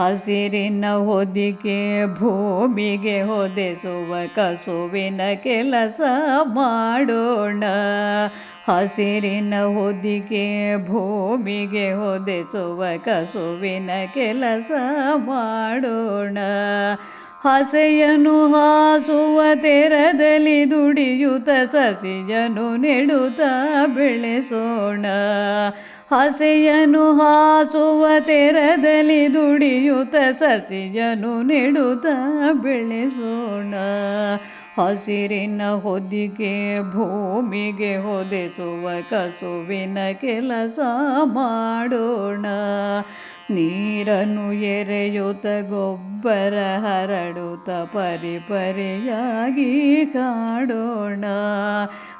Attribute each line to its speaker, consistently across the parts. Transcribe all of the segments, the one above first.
Speaker 1: ಹಸಿರಿನ ಹೊದಿಕೆ ಭೂಮಿಗೆ ಹೊದೆಸುವ ಕಸುವಿನ ಕೆಲಸ ಮಾಡೋಣ. ಹಸಿರಿನ ಹೊದಿಕೆ ಭೂಮಿಗೆ ಹೊದೆಸುವ ಕಸುವಿನ ಕೆಲಸ ಮಾಡೋಣ. ಹಸೆಯನು ಹಾಸುವ ತೆರದಲ್ಲಿ ದುಡಿಯುತ್ತ ಸಸಿಯನು ನೆಡುತ್ತ ಬೆಳೆಸೋಣ. ಹಸೆಯನು ಹಾಸುವ ತೆರದಲ್ಲಿ ದುಡಿಯುತ್ತ ಸಸಿಯನು ನೆಡುತ್ತ ಬೆಳೆಸೋಣ. ಹಸಿರಿನ ಹೊದಿಗೆ ಭೂಮಿಗೆ ಹೊದೆಸುವ ಕಸುವಿನ ಕೆಲಸ ಮಾಡೋಣ. ನೀರನ್ನು ಎರೆಯುತ್ತ ಗೊಬ್ಬರ ಹರಡುತ್ತ ಪರಿಪರಿಯಾಗಿ ಕಾಡೋಣ.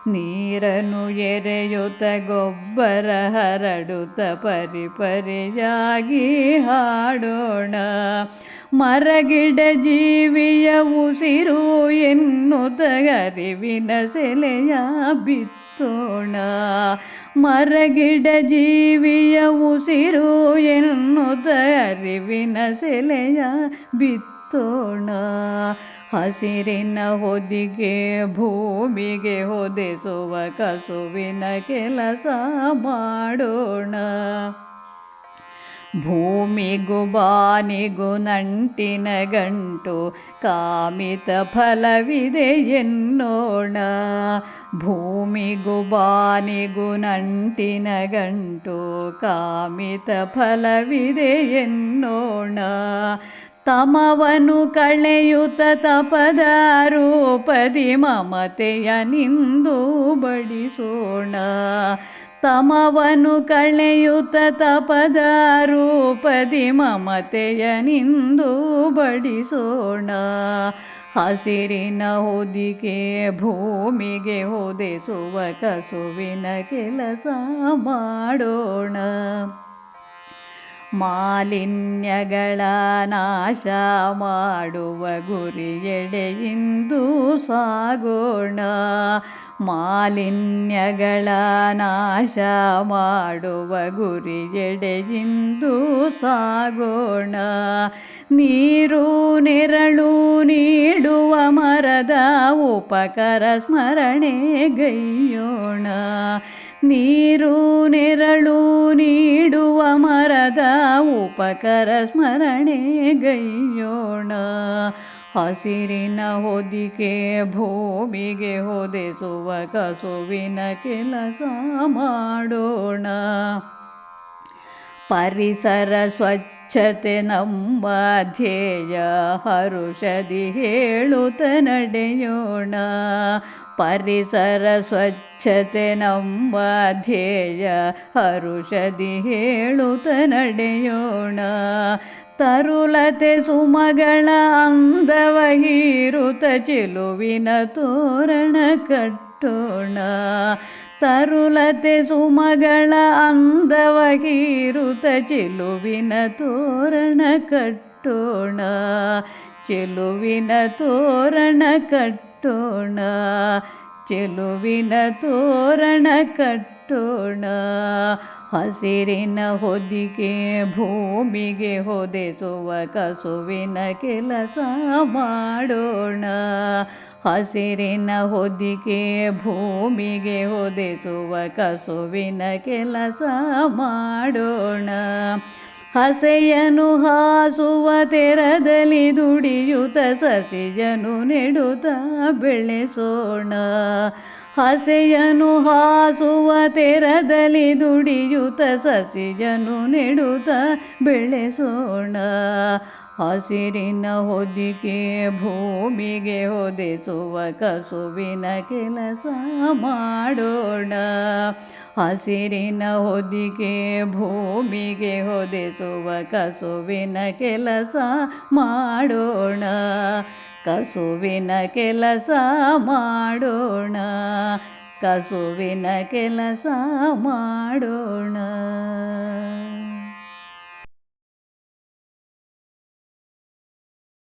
Speaker 1: ನೀರನ್ನು ಎರೆಯುತ್ತ ಗೊಬ್ಬರ ಹರಡುತ್ತ ಪರಿಪರಿಯಾಗಿ ಹಾಡೋಣ. ಮರಗಿಡ ಜೀವಿಯ ಉಸಿರು ಎನ್ನುತ್ತ ಅರಿವಿನ ಸೆಲೆಯ ಬಿತ್ತೋಣ. ಮರಗಿಡ ಜೀವಿಯ ಉಸಿರು ಎನ್ನುತ್ತ ಅರಿವಿನ ಸೆಲೆಯ ಬಿತ್ತೋಣ ಹಸಿರಿನ ಹೊದಿಗೆ, ಭೂಮಿಗೆ ಹೊದಿಸುವ ಕಸುವಿನ ಕೆಲಸ ಮಾಡೋಣ. ಭೂಮಿಗೂ ಬಾನಿಗೂ ನಂಟಿನ ಗಂಟು ಕಾಮಿತ ಫಲವಿದೆ ಎನ್ನೋಣ. ಭೂಮಿಗೂ ಬಾನಿಗೂ ನಂಟಿನ ಗಂಟು ಕಾಮಿತ ಫಲವಿದೆ ಎನ್ನೋಣ. ತಮವನು ಕಳೆಯುತ ತಪದ ರೂಪದಿ ಮಮತೆಯ ನಿಂದು ಬಡಿಸೋಣ. ತಮವನು ಕಳೆಯುತ ತಪದ ರೂಪದಿ ಮಮತೆಯ ನಿಂದು ಬಡಿಸೋಣ. ಹಸಿರಿನ ಹೊದಿಕೆ ಭೂಮಿಗೆ ಹೊದೆಸುವ ಕಸುವಿನ ಕೆಲಸ ಮಾಡೋಣ. ಮಾಲಿನ್ಯಗಳ ನಾಶ ಮಾಡುವ ಗುರಿಯೆಡೆಯಿಂದು ಸಾಗೋಣ. ಮಾಲಿನ್ಯಗಳ ನಾಶ ಮಾಡುವ ಗುರಿಯೆಡೆಯಿಂದು ಸಾಗೋಣ. ನೀರು ನೆರಳು ನೀಡುವ ಮರದ ಉಪಕರ ಸ್ಮರಣೆ ಗೈಯೋಣ. ನೀರು ನೆರಳು ಉಪಕರ ಸ್ಮರಣೆ ಗೈಯೋಣ. ಹಸಿರಿನ ಹೊದಿಕೆ ಭೂಮಿಗೆ ಹೊದೆಸುವ ಕಸುವಿನ ಕೆಲಸ ಮಾಡೋಣ. ಪರಿಸರ ಸ್ವಚ್ಛತೆ ನಮ್ಮ ಧ್ಯೇಯ ಹರುಷದಿ ಹೇಳುತ್ತ ನಡೆಯೋಣ. ಪರಿಸರ ಸ್ವಚ್ಛತೆ ನಮ್ಮ ಧ್ಯೇಯ ಹರುಷದಿ ಹೇಳುತ್ತ ನಡೆಯೋಣ. ತರುಲತೆ ಸುಮಗಳ ಅಂದವ ಚೆಲುವಿನ ತೋರಣ ಕಟ್ಟೋಣ. ತರುಲತೆ ಸುಮಗಳ ಅಂದವಹೀರುತ ಚೆಲುವಿನ ತೋರಣ ಕಟ್ಟೋಣ. ಚೆಲುವಿನ ತೋರಣ ಕಟ್ಟೋಣ. ಚೆಲುವಿನ ತೋರಣ ಕಟ್ಟೋಣ. ಹಸಿರಿನ ಹೊದಿಕೆ ಭೂಮಿಗೆ ಹೊದೆಸುವ ಕಸುವಿನ ಕೆಲಸ ಮಾಡೋಣ. ಹಸಿರಿನ ಹೊದಿಕೆ ಭೂಮಿಗೆ ಹೊದೆಸುವ ಕಸುವಿನ ಕೆಲಸ ಮಾಡೋಣ. ಹಸೆಯನು ಹಾಸುವ ತೆರದಲ್ಲಿ ದುಡಿಯುತ್ತ ಸಸಿಯನು ನೆಡುತ್ತ ಬೆಳೆಸೋಣ ಹಸೆಯನು ಹಾಸುವ ತೆರದಲ್ಲಿ ದುಡಿಯುತ್ತ ಸಸಿಯನು ನೆಡುತ್ತ ಬೆಳೆಸೋಣ ಹಸಿರಿನ ಹೊದಿಕೆ ಭೂಮಿಗೆ ಹೊದಿಸುವ ಕಸುವಿನ ಕೆಲಸ ಮಾಡೋಣ. ಹಸಿರಿನ ಹೊದಿಕೆ ಭೂಮಿಗೆ ಹೊದಿಸುವ ಕಸುವಿನ ಕೆಲಸ ಮಾಡೋಣ. ಕಸುವಿನ ಕೆಲಸ ಮಾಡೋಣ. ಕಸುವಿನ ಕೆಲಸ ಮಾಡೋಣ.